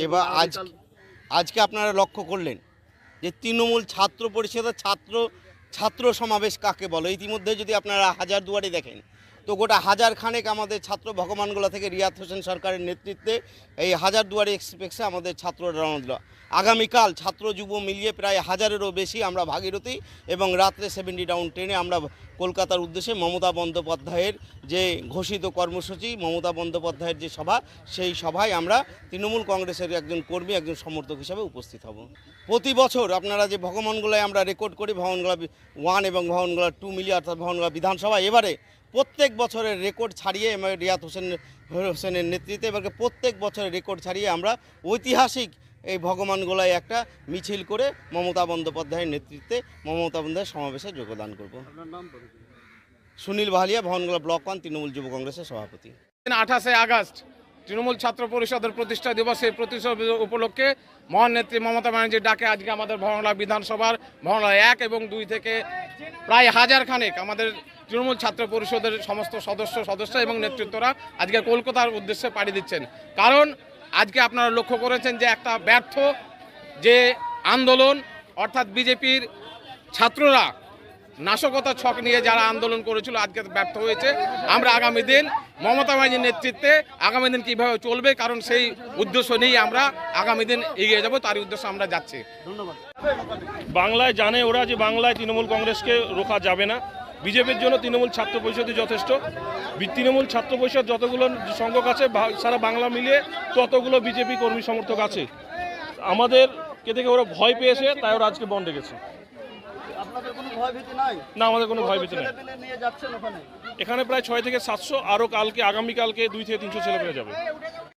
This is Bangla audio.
এবার আজ আজকে আপনারা লক্ষ্য করলেন যে তৃণমূল ছাত্র পরিষদের ছাত্র ছাত্র সমাবেশ কাকে বলো? ইতিমধ্যে যদি আপনারা হাজার দুয়ারি দেখেন তো গোটা হাজার খানেক আমাদের ছাত্র ভগবানগোলা থেকে রিয়াদ হোসেন সরকারের নেতৃত্বে এই হাজার দুয়ারি এক্সপ্রেসে আমাদের ছাত্ররা রওনা দিল। আগামীকাল ছাত্র যুব মিলিয়ে প্রায় হাজারেরও বেশি আমরা ভাগীরথী এবং রাত্রে সেভেন্টি ডাউন ট্রেনে আমরা কলকাতার উদ্দেশ্যে মমতা বন্দ্যোপাধ্যায়ের যে ঘোষিত কর্মসূচি, মমতা বন্দ্যোপাধ্যায়ের যে সভা, সেই সভায় আমরা তৃণমূল কংগ্রেসের একজন কর্মী, একজন সমর্থক হিসাবে উপস্থিত হব। প্রতি বছর আপনারা যে ভগবানগোলায় আমরা রেকর্ড করি, ভগবানগোলা ওয়ান এবং ভগবানগোলা টু মিলিয়ে, অর্থাৎ ভগবানগোলা বিধানসভা এবারে প্রত্যেক বছরের রেকর্ড ছাড়িয়ে রিয়াদ হোসেন হোসেনের নেতৃত্বে এবারে প্রত্যেক বছরের রেকর্ড ছাড়িয়ে আমরা ঐতিহাসিক এই ভগবানগোলায় একটা মিছিল করে মমতা বন্দ্যোপাধ্যায়ের নেতৃত্বে মমতা বন্দ্যোপাধ্যায়ের সমাবেশে যোগদান করব। সুনীল ভালিয়া ভবনগোলা ব্লক ওয়ান তৃণমূল যুব কংগ্রেসের সভাপতি। আঠাশে আগস্ট তৃণমূল ছাত্র পরিষদের প্রতিষ্ঠা দিবস এই প্রতিষ্ঠা উপলক্ষে মহান নেত্রী মমতা ব্যানার্জির ডাকে আজকে আমাদের ভবনলা বিধানসভার ভবনলা এক এবং দুই থেকে প্রায় হাজার খানেক আমাদের তৃণমূল ছাত্র পরিষদের সমস্ত সদস্য সদস্য এবং নেতৃত্বরা আজকে কলকাতার উদ্দেশ্যে পাড়ি দিচ্ছেন। কারণ আজকে আপনারা লক্ষ্য করেছেন যে একটা ব্যর্থ যে আন্দোলন, অর্থাৎ বিজেপির ছাত্ররা নাশকতা ছক নিয়ে যারা আন্দোলন করেছিল, আজকে ব্যর্থ হয়েছে। আমরা আগামী দিন মমতা ব্যানার্জির নেতৃত্বে আগামী দিন কীভাবে চলবে, কারণ সেই উদ্দেশ্য নিয়েই আমরা আগামী দিন এগিয়ে যাব, তারই উদ্দেশ্যে আমরা যাচ্ছি। ধন্যবাদ বাংলায় জানে ওরা যে বাংলায় তৃণমূল কংগ্রেসকে রোখা যাবে না। বিজেপির জন্য তৃণমূল ছাত্র পরিষদই যথেষ্ট। তৃণমূল ছাত্র পরিষদ যতগুলো সংখ্যক আছে সারা বাংলা মিলিয়ে ততগুলো বিজেপি কর্মী সমর্থক আছে। আমাদের কে থেকে ওরা ভয় পেয়েছে তাই ওরা আজকে ভয়ভীতি নাই? না আমাদের কোনো ভয় ভীতি নেই এখানে প্রায় ছয় থেকে সাতশো আরও কালকে আগামীকালকে দুই থেকে তিনশো ছেলে পেয়ে যাবে।